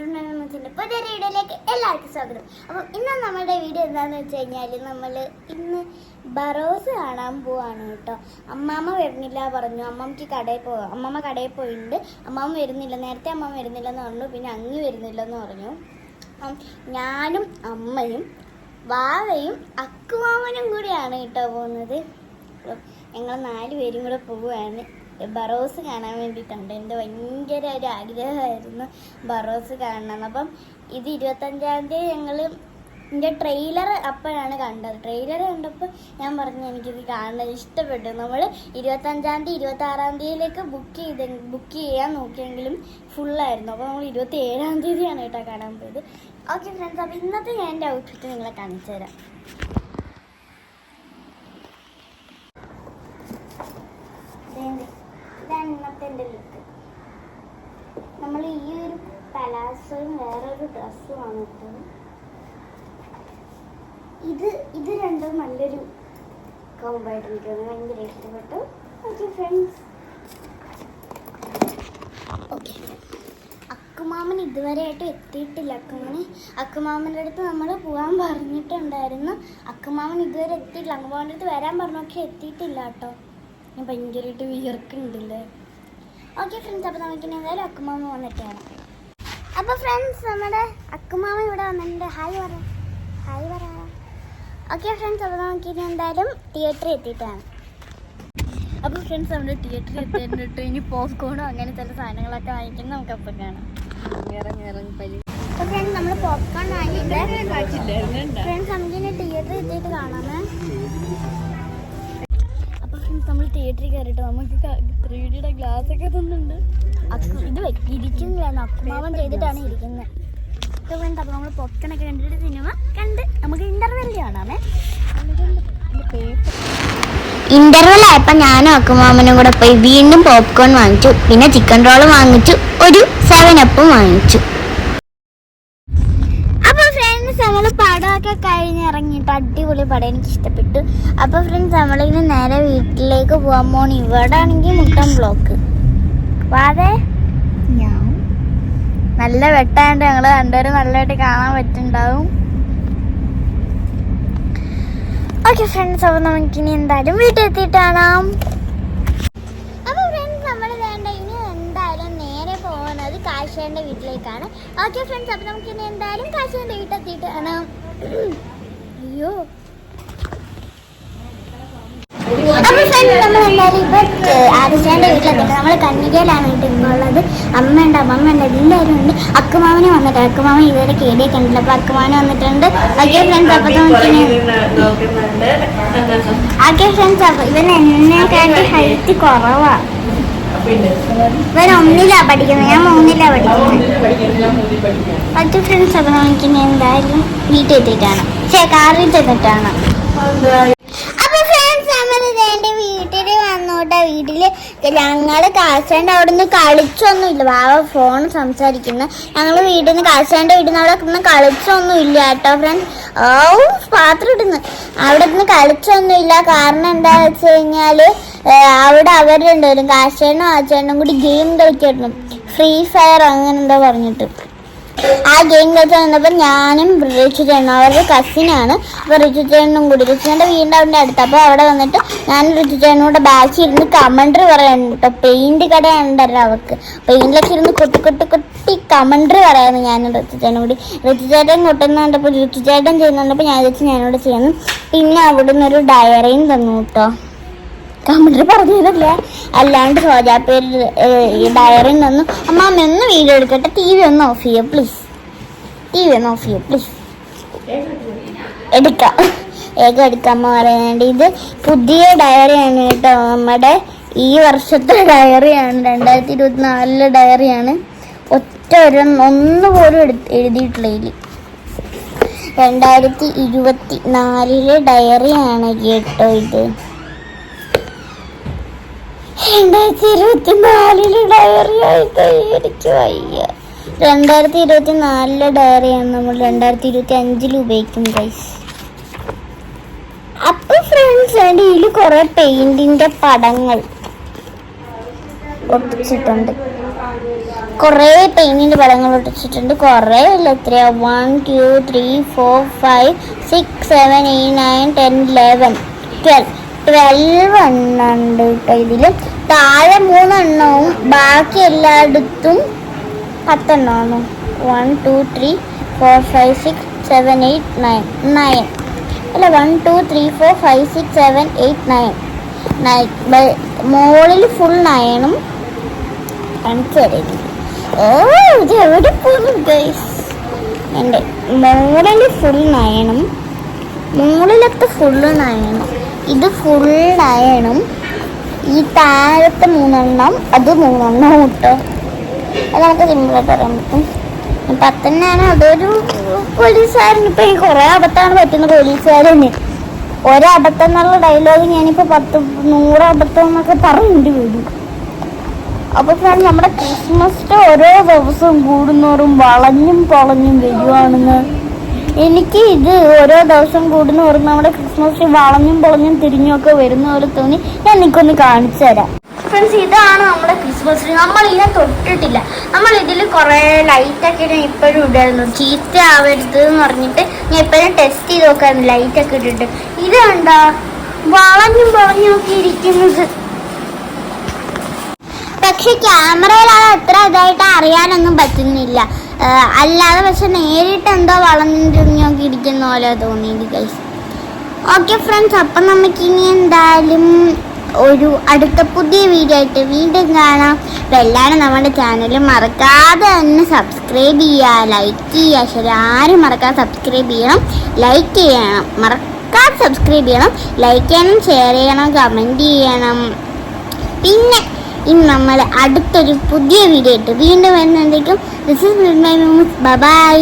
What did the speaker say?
കുടുംബത്തിന്റെ പുതിയ വീഡിയോയിലേക്ക് എല്ലാവർക്കും സ്വാഗതം. അപ്പം ഇന്ന് നമ്മുടെ വീഡിയോ എന്താണെന്ന് വെച്ച് കഴിഞ്ഞാൽ നമ്മൾ ഇന്ന് ബറോസ് കാണാൻ പോവാണ് കേട്ടോ. അമ്മാമ്മ വരുന്നില്ല പറഞ്ഞു. അമ്മമ്മക്ക് കടയിൽ പോ അമ്മമ്മ കടയിൽ പോയിട്ടുണ്ട്. അമ്മാമ്മ വരുന്നില്ല. നേരത്തെ അമ്മമ്മ വരുന്നില്ലെന്ന് പറഞ്ഞു. പിന്നെ അങ്ങ് വരുന്നില്ലെന്ന് പറഞ്ഞു. അപ്പം ഞാനും അമ്മയും വാവയും അക്കുമാമനും കൂടിയാണ് കേട്ടോ പോകുന്നത്. ഞങ്ങൾ നാല് പേരും കൂടെ പോവുകയാണ് ബറോസ് കാണാൻ വേണ്ടിയിട്ടുണ്ട്. എന്റെ ഭയങ്കര ഒരു ആഗ്രഹമായിരുന്നു ബറോസ് കാണണം. അപ്പം ഇത് ഇരുപത്തഞ്ചാം തീയതി ഞങ്ങൾ എന്റെ ട്രെയിലർ അപ്പോഴാണ് കണ്ടത്. ട്രെയിലർ കണ്ടപ്പോൾ ഞാൻ പറഞ്ഞു എനിക്കിത് കാണുന്നത് ഇഷ്ടപ്പെട്ടു. നമ്മൾ ഇരുപത്തഞ്ചാം തീയതി ഇരുപത്തി ആറാം തീയതിയിലേക്ക് ബുക്ക് ചെയ്ത് ബുക്ക് ചെയ്യാൻ നോക്കിയെങ്കിലും ഫുള്ളായിരുന്നു അപ്പോൾ നമ്മൾ ഇരുപത്തി ഏഴാം തീയതിയാണ് കേട്ടോ കാണാൻ പോയത്. ഓക്കെ ഫ്രണ്ട്സ് അപ്പോൾ ഇന്നത്തെ ഞാൻ എന്റെ ഔട്ട്ഫിറ്റ് നിങ്ങളെ കാണിച്ചു തരാം ഇതേണ്ട്. ഇതാണ് ഇന്നത്തെ എന്റെ ലുക്ക് നമ്മൾ ഈ ഒരു പലാസോയും വേറൊരു ഡ്രസ്സുമാണ് ഇട്ടത് ഇത് ഇത് രണ്ടും നല്ലൊരു കോമ്പായിട്ട് എനിക്ക് ഭയങ്കര ഇഷ്ടപ്പെട്ടു. ഓക്കെ ഫ്രണ്ട്സ് ഓക്കെ അക്കുമാമൻ ഇതുവരെയായിട്ട് എത്തിയിട്ടില്ല. അക്കുമാമന് അക്കുമാമന്റെ അടുത്ത് നമ്മൾ പോകാൻ പറഞ്ഞിട്ടുണ്ടായിരുന്നു. അക്കുമാമൻ ഇതുവരെ എത്തിയിട്ടില്ല. അക്കുമാമന്റെ അടുത്ത് വരാൻ പറഞ്ഞൊക്കെ എത്തിയിട്ടില്ല കേട്ടോ. ഞാൻ ഭയങ്കരമായിട്ട് വിയർക്കുന്നുണ്ടല്ലേ? ഓക്കെ ഫ്രണ്ട്സ് അപ്പോൾ നമുക്കിനി എന്തായാലും അക്കുമാമ വന്നിട്ട് കാണാം. അപ്പോൾ ഫ്രണ്ട്സ് നമ്മുടെ അക്കുമാമ ഇവിടെ വന്നിട്ടുണ്ട്. ഹായ് പറ. ഹായ് പറ. ഓക്കെ ഫ്രണ്ട്സ് അപ്പോൾ നമുക്കിനി എന്തായാലും തിയേറ്ററിൽ എത്തിയിട്ടാണ്. അപ്പോൾ ഫ്രണ്ട്സ് നമ്മുടെ തിയേറ്ററിൽ എത്തിയിട്ടുണ്ട്. ഇനി പോപ്കോണോ അങ്ങനെ ചില സാധനങ്ങളൊക്കെ വാങ്ങിക്കുന്നത് നമുക്ക് അപ്പം കാണാം അപ്പോൾ ഫ്രണ്ട്സ് നമ്മൾ പോപ്കോൺ വാങ്ങിയിട്ട് ഫ്രണ്ട്സ് നമുക്കിനി തിയേറ്ററിൽ എത്തിയിട്ട് കാണാമേ അപ്പോൾ ഫ്രണ്ട്സ് നമ്മൾ തിയേറ്ററിൽ കയറിയിട്ട് നമുക്ക് ത്രീ ഗ്ലാസ് ഒക്കെ തന്നുണ്ട് ഇത് വെക്ക് ഇരിക്കുന്നില്ലായിരുന്നു അക്കുമാവൻ ചെയ്തിട്ടാണ് ഇരിക്കുന്നത് അപ്പോൾ ഫ്രണ്ട്സ് അപ്പോൾ നമ്മൾ പൊക്കണൊക്കെ കണ്ടിട്ട് സിനിമ കണ്ട് നമുക്ക് ഇന്റർവെൽ കാണാമേ. ഇന്റർവെൽ ആയപ്പോൾ ഞാനും അക്കുമാമനും കൂടെ പോയി വീണ്ടും പോപ്കോൺ വാങ്ങിച്ചു. പിന്നെ ചിക്കൻ റോൾ വാങ്ങിച്ചു. ഒരു സെവൻ അപ്പും വാങ്ങിച്ചു. ഫ്രണ്ട്സ് നമ്മൾ പടമൊക്കെ കഴിഞ്ഞ് ഇറങ്ങിയിട്ട് അടിപൊളി പടം എനിക്ക് ഇഷ്ടപ്പെട്ടു അപ്പൊ ഫ്രണ്ട്സ് നമ്മളിങ്ങനെ നേരെ വീട്ടിലേക്ക് പോകാൻ പോണി. ഇവിടെ ആണെങ്കിൽ മുട്ടൻ ബ്ലോക്ക് വാതെ നല്ല വെട്ടാണ്ട് ഞങ്ങൾ രണ്ടുപേരും നല്ലതായിട്ട് കാണാൻ പറ്റുണ്ടാവും ഓക്കെ ഫ്രണ്ട്സ് അപ്പൊ നമുക്കിനി എന്തായാലും വീട്ടിൽ എത്തിയിട്ട് കാണാം അപ്പൊ ഫ്രണ്ട്സ് നമ്മൾ വേണ്ട ഇനി എന്തായാലും നേരെ പോകുന്നത് കാശേന്റെ വീട്ടിലേക്കാണ്. ഓക്കെ ഫ്രണ്ട്സ് അപ്പൊ നമുക്ക് ഇനി എന്തായാലും കാശേന്റെ വീട്ടെത്തിയിട്ട് കാണാം അയ്യോ. അപ്പൊ ഫ്രണ്ട്സ് നമ്മൾ എന്തായാലും ഇപ്പൊ ആദിശാന്റെ വീട്ടിലെത്തിയിട്ട് നമ്മൾ കന്യകയിലാണ് കേട്ടോ ഇപ്പോൾ ഉള്ളത്. അമ്മയുണ്ട് അമ്മമ്മയുണ്ട് എല്ലാവരും ഉണ്ട്. അക്കുമാവന് വന്നിട്ട് അക്കുമാവൻ ഇതുവരെ ഉണ്ടല്ലോ അപ്പൊ അക്കുമാവന് വന്നിട്ടുണ്ട്. ഓക്കെ ഫ്രണ്ട്സ് അപ്പൊ നമുക്കിനി ഓക്കെ ഫ്രണ്ട്സ് അപ്പൊ ഇവൻ എന്നെക്കാട്ടി ഹൈറ്റ് കുറവാ. ഇവൻ ഒന്നിലാ പഠിക്കുന്നത്. ഞാൻ മൂന്നിലാ പഠിക്കുന്നത്. പത്ത് ഫ്രണ്ട്സ് അപ്പൊ നമുക്കിനി എന്തായാലും വീട്ടിൽ എത്തിയിട്ടാണ് ചേ കാറിൽ ചെന്നിട്ടാണ്. വീട്ടിൽ ഞങ്ങൾ കാശാണ്ട് അവിടെ നിന്ന് കളിച്ചൊന്നുമില്ല. ബാബ ഫോൺ സംസാരിക്കുന്ന. ഞങ്ങൾ വീട്ടിൽ നിന്ന് കാശാണ്ട് വീട്ടിൽ നിന്ന് അവിടെ നിന്ന് കളിച്ചൊന്നുമില്ല കേട്ടോ ഫ്രണ്ട്സ് ഓ പാത്രം ഇടുന്നു. അവിടെ നിന്ന് കളിച്ചൊന്നുമില്ല. കാരണം എന്താ വെച്ച് കഴിഞ്ഞാൽ അവിടെ അവിടെ അവരുണ്ടായിരുന്നു കാശേനും ആച്ചേനും കൂടി ഗെയിം കളിക്കായിരുന്നു. ഫ്രീ ഫയർ അങ്ങനെന്താ പറഞ്ഞിട്ട്. ആ ഗെയിം കളിച്ച് വന്നപ്പോൾ ഞാനും റിച്ചു ചേട്ടനും അവരുടെ കസിനാണ് അപ്പോൾ റിച്ചു ചേട്ടനും കൂടി റിച്ചു ചേട്ടന്റെ വീടിന്റെ അവിടെ അടുത്ത്. അപ്പോൾ അവിടെ വന്നിട്ട് ഞാൻ റിച്ചു ചേട്ടനും കൂടെ ബാക്കി ഇരുന്ന് കമൻട്രി പറയുന്നുണ്ട് കേട്ടോ പെയിന്റ് കട ഉണ്ടല്ലോ അവർക്ക് പെയിന്റിലൊക്കെ ഇരുന്ന് കൊട്ടി കൊട്ടി കൊട്ടി കമൻട്രി പറയാമെന്ന് ഞാനും റിച്ചു ചേട്ടനും കൂടി. റിച്ചു ചേട്ടൻ കൊട്ടുന്ന കണ്ടപ്പോൾ റിച്ചു ചേട്ടൻ ചെയ്യുന്നുണ്ടപ്പോൾ ഞാൻ വെച്ച് ഞാനോട് ചെയ്യുന്നു. പിന്നെ അവിടെ നിന്ന് ഒരു ഡയറിയും തന്നു കേട്ടോ കമന്ററി പറഞ്ഞതല്ല അല്ലാണ്ട് സോജാപ്പേര് ഈ ഡയറിൽ നിന്നും അമ്മാമ്മ ഒന്ന് വീഡിയോ എടുക്കട്ടെ. ടി വി ഒന്ന് ഓഫ് ചെയ്യോ പ്ലീസ്. ടി വി ഒന്ന് ഓഫ് ചെയ്യോ പ്ലീസ്. എടുക്കാം. ഏകം എടുക്കാമ്മ പറയുന്നുണ്ട് ഇത് പുതിയ ഡയറിയാണ് കേട്ടോ. നമ്മുടെ ഈ വർഷത്തെ ഡയറിയാണ്. രണ്ടായിരത്തി ഇരുപത്തി നാലിലെ ഡയറിയാണ്. ഒറ്റ ഒരു ഒന്ന് പോലും എടു എഴുതിയിട്ടില്ല ഇതിൽ രണ്ടായിരത്തി ഇരുപത്തി നാലിലെ ഡയറിയാണ് കേട്ടോ ഇത്. രണ്ടായിരത്തി ഇരുപത്തി നാലിൽ ഡയറി ആയിട്ട് എനിക്ക് വയ്യ. രണ്ടായിരത്തി ഇരുപത്തി നാലിലെ ഡയറിയാണ് നമ്മൾ രണ്ടായിരത്തി ഇരുപത്തി അഞ്ചിൽ ഉപയോഗിക്കും ഗൈസ് അപ്പൊ ഫ്രണ്ട്സ് എന്റെ ഇതിൽ കുറെ പെയിന്റിന്റെ പടങ്ങൾ ഒട്ടിച്ചിട്ടുണ്ട്. കുറേ പെയിന്റിന്റെ പടങ്ങൾ ഒട്ടിച്ചിട്ടുണ്ട്. കുറേ ഇല്ല. എത്രയാ? One two three four five six seven eight nine ten eleven twelve twelve എണ്ണം ഉണ്ട് കേട്ടോ ഇതിൽ താഴെ മൂന്നെണ്ണവും ബാക്കി എല്ലായിടത്തും പത്തെണ്ണമാണ് one two three four five six seven eight nine nine അല്ല one two three four five six seven eight nine nine മോളിൽ ഫുൾ നയനും കാണിച്ചു ഓ ഇത് എവിടെ പോകുന്നു ഗൈസ് എന്റെ മോളിൽ ഫുൾ നയനും മോളിലൊക്കെ ഫുള്ള് നയനും ഇത് നയനും ഈ താഴത്തെ മൂന്നെണ്ണം അത് മൂന്നെണ്ണം കിട്ടും അത് നമുക്ക് സിമ്പിളായിട്ട് പറയാൻ പറ്റും. പത്തെണ്ണാണ് അതൊരു പോലീസുകാരൻ ഇപ്പം ഈ കുറേ അബദ്ധമാണ് പറ്റുന്ന പോലീസുകാരന് ഒരബദ്ധം എന്നുള്ള ഡയലോഗ് ഞാനിപ്പോൾ പത്ത് നൂറ് അബദ്ധം എന്നൊക്കെ പറഞ്ഞിട്ട് വരും. അപ്പോൾ ഫ്രണ്ട് നമ്മുടെ ക്രിസ്മസ് ഓരോ ദിവസവും കൂടുന്നോറും വളഞ്ഞും പൊളഞ്ഞും വരുവാണെന്ന് എനിക്ക് ഇത് ഓരോ ദിവസം കൂടുന്നോറും നമ്മുടെ ക്രിസ്മസ് വളഞ്ഞും പൊളഞ്ഞും തിരിഞ്ഞൊക്കെ വരുന്ന പോലെ തോന്നി. ഞാൻ എനിക്കൊന്ന് കാണിച്ചു തരാം. ഫ്രണ്ട്സ് ഇതാണ് നമ്മുടെ ക്രിസ്മസ് ട്രീ നമ്മൾ ഇതിനെ തൊട്ടിട്ടില്ല. നമ്മൾ ഇതിൽ കുറേ ലൈറ്റൊക്കെ ഞാൻ ഇപ്പോഴും ഇടായിരുന്നു. ചീത്ത ആവരുത് എന്ന് പറഞ്ഞിട്ട് ഞാൻ ഇപ്പോഴും ടെസ്റ്റ് ചെയ്ത് നോക്കായിരുന്നു ലൈറ്റൊക്കെ ഇട്ടിട്ട്. ഇത് കണ്ടാ വളഞ്ഞും പൊളഞ്ഞും ഒക്കെ ഇരിക്കുന്നത്. പക്ഷെ ക്യാമറയിലാണ് അത്ര ഇതായിട്ട് അറിയാനൊന്നും പറ്റുന്നില്ല. അല്ലാതെ പക്ഷെ നേരിട്ട് എന്തോ വളഞ്ഞിട്ടൊക്കെ ഇരിക്കുന്ന പോലെ തോന്നിയത് ഗൈസ് ഓക്കെ ഫ്രണ്ട്സ് അപ്പം നമുക്ക് ഇനി എന്തായാലും ഒരു അടുത്ത പുതിയ വീഡിയോ ആയിട്ട് വീണ്ടും കാണാം. എല്ലാവരും നമ്മുടെ ചാനൽ മറക്കാതെ തന്നെ സബ്സ്ക്രൈബ് ചെയ്യുക ലൈക്ക് ചെയ്യുക. ശരി ആരും മറക്കാതെ സബ്സ്ക്രൈബ് ചെയ്യണം ലൈക്ക് ചെയ്യണം. മറക്കാതെ സബ്സ്ക്രൈബ് ചെയ്യണം ലൈക്ക് ചെയ്യണം ഷെയർ ചെയ്യണം കമന്റ് ചെയ്യണം. പിന്നെ ഇന്ന് നമ്മൾ അടുത്തൊരു പുതിയ വീഡിയോ ഇട്ട് വീണ്ടും വരുന്നതിലേക്കും ദിസ് ഇസ് മൈ ബൈ